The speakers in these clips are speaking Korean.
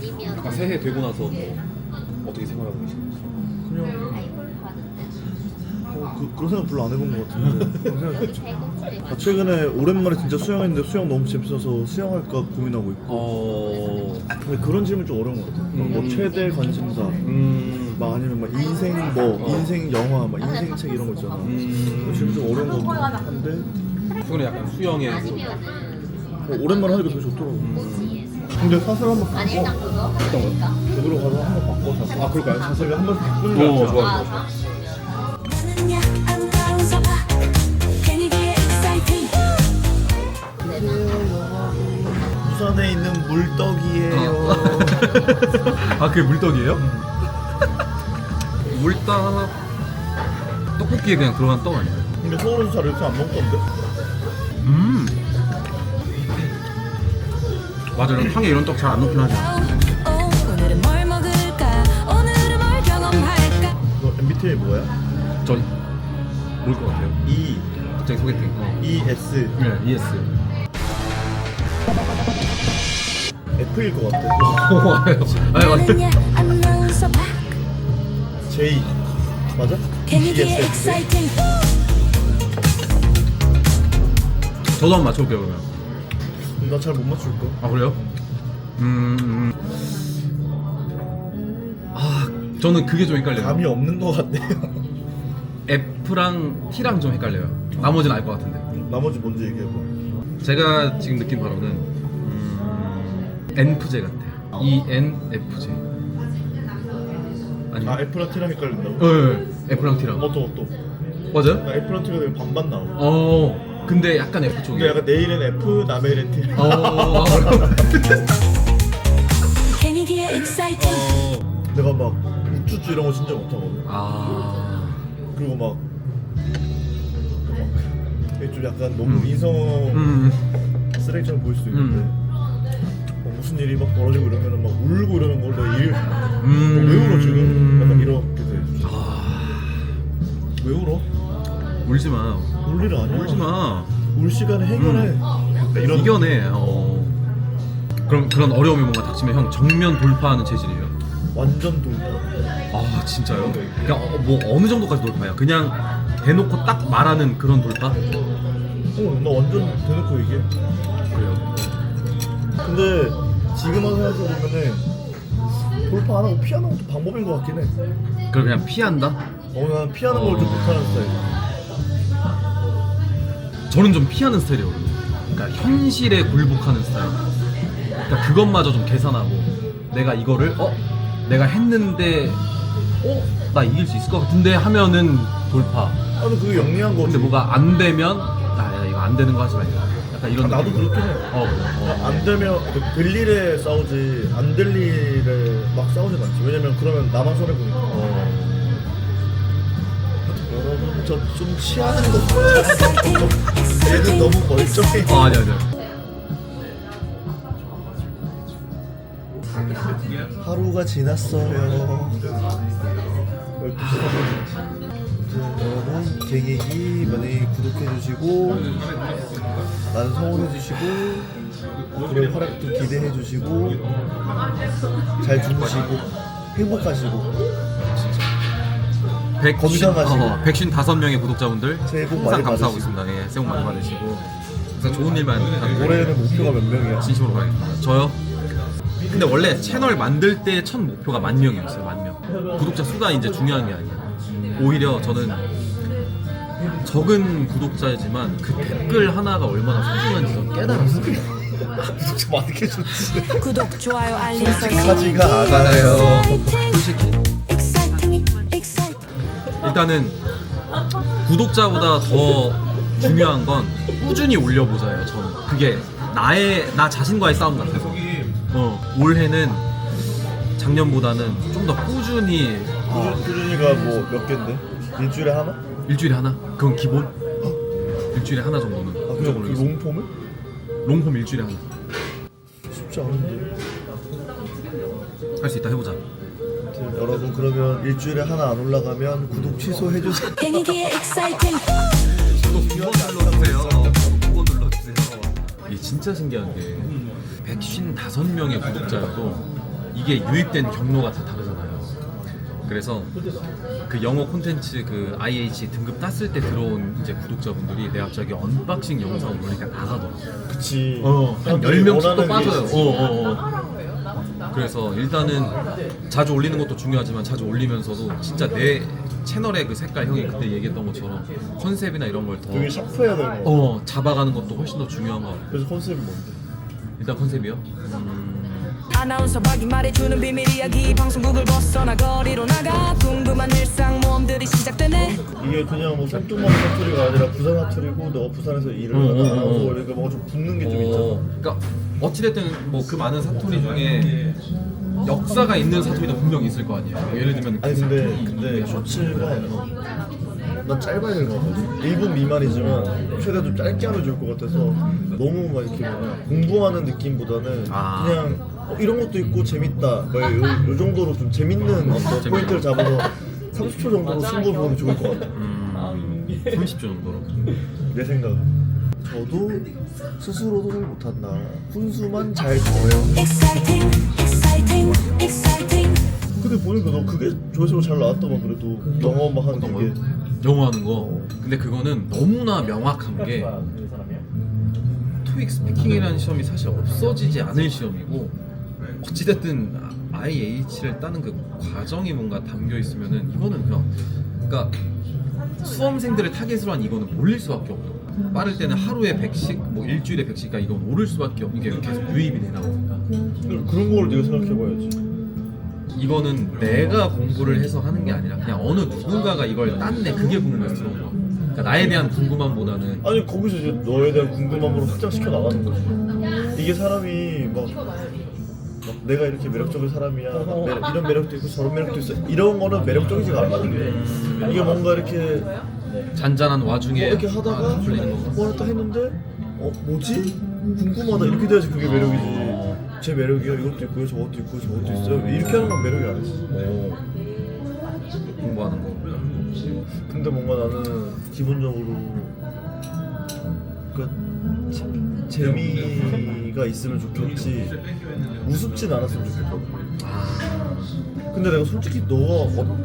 아니면 아까 새해 되고 나서 뭐 어떻게 생활하고 계신지. 그냥 어, 그, 그런 생각 별로 안 해본 것 같은데 그런 생각 아, 최근에 오랜만에 진짜 수영했는데 수영 너무 재밌어서 수영할까 고민하고 있고 어. 근데 그런 질문 좀 어려운 것 같아 음. 뭐 최대 관심사 음. 막 아니면 막 인생 뭐 어. 인생 영화 막 인생 책 이런 거 있잖아 음. 질문 좀 어려운 거 한데 최근에 약간 수영에 아니면은 어, 오랜만에 하니까 되게 좋더라고. 고지에서 근데 사슬 한번 아니 일단 바꿔 그거? 어떤 거요? 제대로 가서 한번 바꿔 사슬 아, 그럴까요? 사슬을 한번 바꾸는 오, 거 같아 좋아요. 아 exciting. 부산에 있는 물떡이에요. 아 그게 물떡이에요? 물떡. 떡볶이에 그냥 들어간 떡 아니에요? 근데 서울에서 잘 이렇게 안 먹던데? 음 맞아요 탕에 이런 떡 잘 안 넣긴 하죠 오, 오늘은 뭘 먹을까 오늘은 뭘 경험할까 너 MBTI 뭐야? 전 뭘 것 같아요? E, 갑자기 소개팅 어. E, S 네 ES F일 것 같아 오 맞아요 아니 맞아요 나는야 아나운서 봐 J 맞아? ESFJ? exciting 저도 한번 맞춰볼게요 그러면 나잘 못 맞출 거. 아 그래요? 음, 음. 아 저는 그게 좀 헷갈려요 감이 없는 것 같네요. F랑 T랑 좀 헷갈려요 나머지는 알 것 같은데 나머지 먼저 얘기해봐. 제가 지금 느낀 바로는 음, NFJ 같아요. ENFJ. 아니. 아 F랑 T랑 헷갈린다고? 어, 예, F랑 T랑. 어 또 또. 맞아요? 나 F랑 T가 되면 반반 나오고. 어. 근데 약간 F 쪽이에요. 약간 내일은 F, 남일은 T. 어. 괜히 기에 exciting 어. 내가 막 우쭈쭈 이런 거 진짜 못하거든. 아. 그리고 막. 막. 좀 약간 너무 음. 인성 음. 쓰레기처럼 보일 수도 있는데 뭐 무슨 일이 막 벌어지고 이러면 막 울고 이러는 걸로 일. 음. 왜 울어 지금? 울지 마. 울일 아니야. 울지 마. 울 시간에 해결해. 약간 이런 이겨내. 어. 그럼 그런 어려움이 뭔가 닥치면 형 정면 돌파하는 체질이에요. 완전 돌파. 아 진짜요? 그러니까 어, 뭐 어느 정도까지 돌파야? 그냥 대놓고 딱 말하는 그런 돌파? 어, 나 완전 대놓고 얘기해. 그래요. 근데 지금 와서 생각해 보면은 돌파 안 하고 피하는 것도 방법인 것 같긴 해. 그걸 그냥 피한다? 어, 난 피하는 걸좀 어. 못하는 스타일. 저는 좀 피하는 스타일이거든요. 그러니까 현실에 굴복하는 스타일. 그러니까 그것마저 좀 계산하고 내가 이거를 어 내가 했는데 어 나 이길 수 있을 것 같은데 하면은 돌파. 아, 근데 그게 영리한 거지. 근데 뭐가 안 되면 아 야, 이거 안 되는 거 하지 말자. 약간 이런 아, 나도 느낌. 그렇긴 해. 어, 어, 어. 안 되면 그 될 일에 싸우지 안 될 일에 막 싸우진 않지. 왜냐면 그러면 나만 손해 보니까. 어. 여러분 저 좀 취하는 거. 얘는 너무 멀쩡해. 어 아니 아니. 하루가 지났어요. 12시 여러분 갱얘기 많이 구독해주시고 나는 성원해주시고 그리고 활약도 기대해주시고 잘 주무시고 행복하시고 건강하시고. 어, 155명의 구독자분들 새해 복 항상 많이 감사하고 받으시고. 있습니다. 예, 새해 복 많이 받으시고 항상 좋은 일만 하는 올해는 목표가 몇 명이야? 진심으로 가겠습니다. 저요? 근데 원래 채널 만들 때 첫 목표가 만 명이었어요. 만 명. 구독자 수가 이제 중요한 게 아니에요. 오히려 저는 적은 구독자이지만 그 댓글 하나가 얼마나 소중한지 좀 깨달았어요. 구독자 많게 좋지 구독 좋아요 알림 설정 하지가 알아요. 솔직히 일단은 구독자보다 더 중요한 건 꾸준히 올려보자예요. 저는 그게 나의 나 자신과의 싸움 같아서. 어 올해는 작년보다는 좀 더 꾸준히 어, 꾸준, 꾸준히가 뭐 몇 개인데? 일주일에 하나? 일주일에 하나? 그건 기본? 일주일에 하나 정도는 아 그냥 무조건 그 올리겠습니다. 롱폼을? 롱폼 일주일에 하나 쉽지 않은데 할 수 있다 해보자 여러분 그러면 일주일에 하나 안 올라가면 구독 취소해 주세요 괜히 기에 exciting 구독 눌러주세요 두번 눌러주세요 이게 진짜 신기한 게 155명의 구독자여도 이게 유입된 경로가 다 다르잖아요. 그래서 그 영어 콘텐츠 그 IH 등급 땄을 때 들어온 이제 구독자분들이 내 갑자기 언박싱 영상 올리니까 나가더라고. 그치 어, 한 사람들이 10명씩 또 빠져요. 어, 어, 어. 그래서 일단은 자주 올리는 것도 중요하지만 자주 올리면서도 진짜 내 채널의 그 색깔 형이 그때 얘기했던 것처럼 컨셉이나 이런 걸 더 되게 샤프해야 되는 거 어, 잡아가는 것도 훨씬 더 중요한 것 같아요. 그래서 컨셉이 뭔데? 일단 컨셉이요? 음, 아나운서 박이 말해주는 비밀 이야기 방송국을 벗어나 거리로 나가 궁금한 일상 모험들이 시작되네 이게 그냥 뭐 생뚱맞은 사투리가 아니라 부산 사투리고 너가 부산에서 일을 음, 하다 음, 음. 나와서 이렇게 뭔가 좀 붙는 게좀 어, 있잖아 그러니까 어찌됐든 뭐 그 많은 사투리 중에 역사가 있는 사투리도 분명히 있을 거 아니에요. 뭐 예를 들면 아니 그 근데 근데. 쇼츠가 난 짧아야 될것 같거든 1분 미만이지만 최대한 좀 짧게 하면 좋을 것 같아서 너무 막 이렇게 뭐냐 공부하는 느낌보다는 아. 그냥 어, 이런 것도 있고 재밌다 뭐 요, 요 정도로 좀 재밌는 어떤 재밌다. 포인트를 잡아서 30초 정도로 승부 보면 좋을 것 같아 음, 30초 정도로. 내 생각은 저도 스스로도 잘 못한다 훈수만 잘 exciting 근데 보니까 너 그게 조회수로 잘 나왔더만 그래도 영어 막 하는 어떤 게? 영어 하는 거. 근데 그거는 너무나 명확한 게 토익 스피킹이라는 시험이 사실 없어지지 않을 시험이고 어찌됐든 IH를 따는 그 과정이 뭔가 담겨 있으면은 이거는 그냥 그러니까 수험생들을 타겟으로 한 이거는 몰릴 수밖에 없어. 빠를 때는 하루에 100씩, 뭐 일주일에 100씩, 그러니까 이건 오를 수밖에 없는 게 계속 유입이 되나 보니까. 그런 걸 네가 생각해봐야지 이거는 내가 공부를 해서 하는 게 아니라 그냥 어느 누군가가 이걸 땄네 그게 들어온 거야. 그러니까 나에 대한 궁금함보다는 아니 거기서 이제 너에 대한 궁금함으로 확장시켜 나가는 거지 이게 사람이 막, 막 내가 이렇게 매력적인 사람이야 막 매- 이런 매력도 있고 저런 매력도 있어 이런 거는 매력적이지가 않아 이게 뭔가 이렇게 잔잔한 뭐 와중에 이렇게 아, 하다가 풀리는? 뭐 하나 딱 했는데 어 뭐지? 궁금하다 이렇게 돼야지 그게 매력이지 어. 제 매력이야 이것도 있고요 저것도 있고 저것도 있어요 이렇게 하는 건 매력이 아니지 오. 공부하는 거. 근데 뭔가 나는 기본적으로 그 재- 재미가 있으면 좋겠지 우습진 않았으면 좋겠거든 아. 근데 내가 솔직히 너가 어,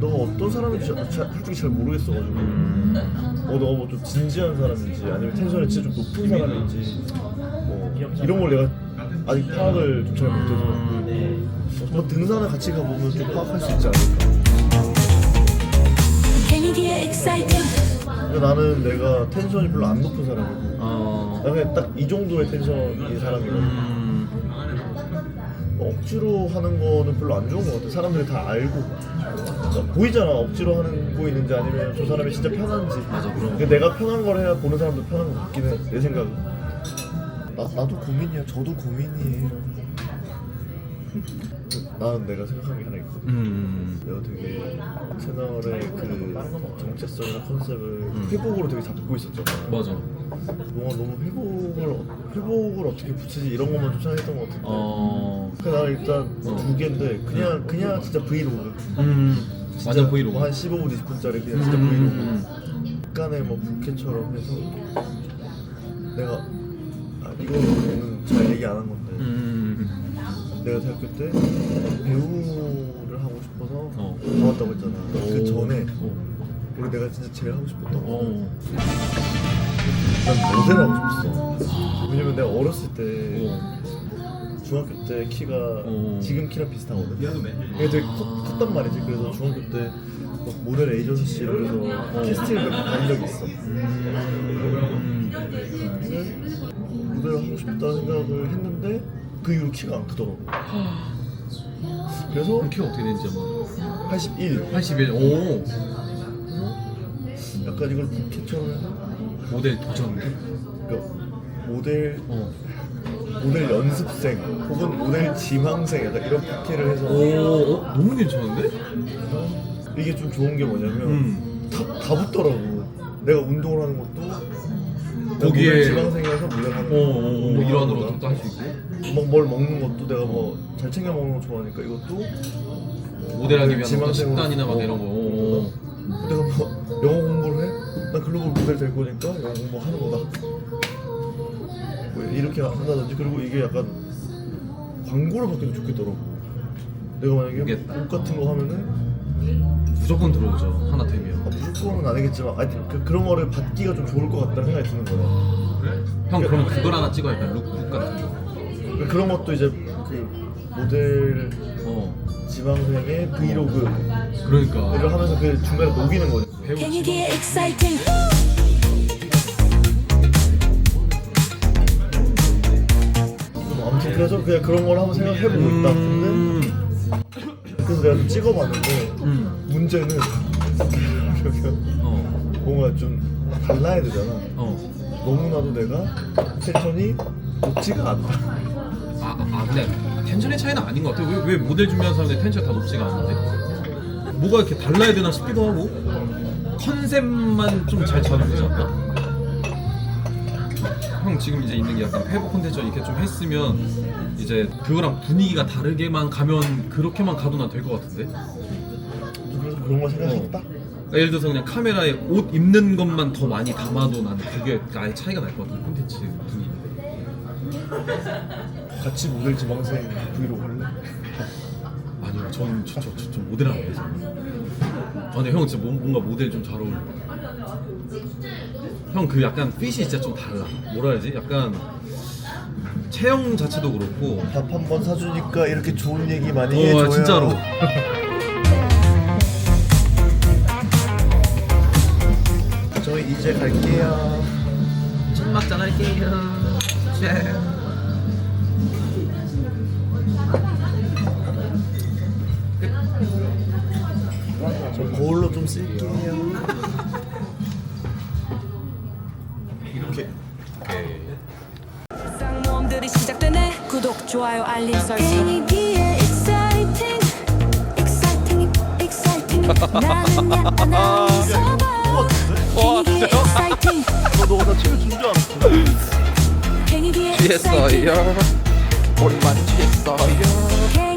너가 어떤 사람인지 자- 자- 솔직히 잘 모르겠어가지고 음. 어 너가 뭐 좀 진지한 사람인지 아니면 텐션이 진짜 좀 높은 사람인지 뭐 이런 걸 내가 아직 파악을 좀 잘 못해서. 뭐 등산을 같이 가보면 좀 파악할 수 있지 않을까. 근데 나는 내가 텐션이 별로 안 높은 사람이고. 어. 나 그냥 딱 이 정도의 텐션인 사람이거든. 음. 억지로 하는 거는 별로 안 좋은 것 같아. 사람들이 다 알고. 그러니까 보이잖아. 억지로 하는 거 있는지 아니면 저 사람이 진짜 편한지. 맞아, 내가 편한 걸 해야 보는 사람도 편한 것 같긴 해내 생각은 나, 나도 고민이야 저도 고민이에요 나는 내가 생각한 게 하나 있거든 음. 내가 되게 채널의 그 정체성이나 컨셉을 음. 회복으로 되게 잡고 있었잖아 맞아. 뭔가 너무 회복을 어- 회복을 어떻게 붙이지 이런 것만 좀 생각했던 것 같은데 어. 그 나는 일단 두 개인데 그냥 그냥 진짜 브이로그 음. 진짜 완전 브이로그. 뭐한 15분 20분짜리 그냥 음, 진짜 브이로그 음, 약간의 뭐 부캐처럼 해서 내가 아, 이거는 잘 얘기 안 한 건데 음. 내가 대학교 때 배우를 하고 싶어서 어. 나왔다고 했잖아 그 전에 어. 우리 내가 진짜 제일 하고 싶었던 거 어. 난 모델 하고 싶었어 왜냐면 내가 어렸을 때 어. 중학교 때 키가 어. 지금 키랑 비슷하거든. 이게 되게 컸, 컸단 말이지. 그래서 중학교 때막 모델 에이전시를 해서 캐스팅을 몇번 받은 적이 있어. 음. 모델을 하고 싶다는 생각을 했는데 그 이후로 키가 안 크더라고. 그래서 키가 어떻게 되는지 한번. 81. 81. 오. 약간 이걸 부캐처럼 해서 모델 도전. 그러니까 모델 어. 모델 연습생 혹은 모델 지망생 약간 이런 부캐를 해서 오. 어? 너무 괜찮은데? 이게 좀 좋은 게 뭐냐면 음. 다, 다 붙더라고. 내가 운동을 하는 것도 거기에- 지방생이라서 모델 하는 어, 거. 어, 어, 일환으로 어떤 거할 수 있고. 막뭘 먹는 것도 내가 뭐 잘 챙겨 먹는 거 좋아하니까 이것도 모델하기 위한 어떤 지망생으로- 식단이나 막 이런 거. 어. 내가 뭐 영어 공부를 해? 난 글로벌 모델 될 거니까 영어 공부하는 거다. 뭐 이렇게 한다든지 그리고 이게 약간 광고를 받기도 좋겠더라고. 내가 만약에 모르겠다. 옷 같은 거 하면은 무조건 들어오죠. 하나 아, 되면. 무조건은 아니겠지만 하여튼 그, 그런 거를 받기가 좀 좋을 것 같다는 생각이 드는 거야. 형 그럼 그걸 하나 찍어야 돼. 룩북 같은 거. 그러니까 그런 것도 이제 그 모델 어, 지망생의 브이로그 그러니까. 를 하면서 그 중간에 녹이는 거지. 배우 행이기에 exciting. 아무튼 그래서 그냥 그런 걸 한번 생각해보고 있다. 근데 음, 그래서 내가 좀 찍어봤는데 음, 문제는 어, 뭔가 좀 달라야 되잖아. 어. 너무나도 내가 텐션이 높지가 않다. 아, 아 근데 텐션의 차이는 아닌 것 같아. 왜, 왜 모델 준비하는 사람들 텐션 다 높지가 않은데? 뭐가 이렇게 달라야 되나 싶기도 하고 컨셉만 좀 잘 잡으면 되지 않나? 형 지금 이제 있는 게 약간 회복 콘텐츠 이렇게 좀 했으면 이제 그거랑 분위기가 다르게만 가면 그렇게만 가도 난 될 것 같은데? 그런 걸 생각했다. 그러니까 예를 들어서 그냥 카메라에 옷 입는 것만 더 많이 담아도 나는 그게 아예 차이가 날 것 같은 콘텐츠 분위기. 같이 모델 지망생 브이로그 할래? 아니요, 저는 저, 저, 저, 저 모델 하는 거예요. 아, 근데 형 진짜 뭐- 뭔가 모델 좀 잘 어울려. 형 그 약간 핏이 진짜 좀 달라. 뭐라 해야지? 약간 체형 자체도 그렇고. 밥 한 번 사주니까 이렇게 좋은 얘기 많이 어, 해줘요. 진짜로. 이제 갈게요. 찐막장 할게요. 저 거울로 좀 쓸게요. 이렇게 쌍모험들이 시작되네 구독 좋아요 알림 설정 행이기에 exciting, exciting, exciting. 나는 약간 어디서 봐. 행이기에 exciting, 너 너가 나 챙겨준 줄 알았어. 취했어요. 오랜만에 취했어요.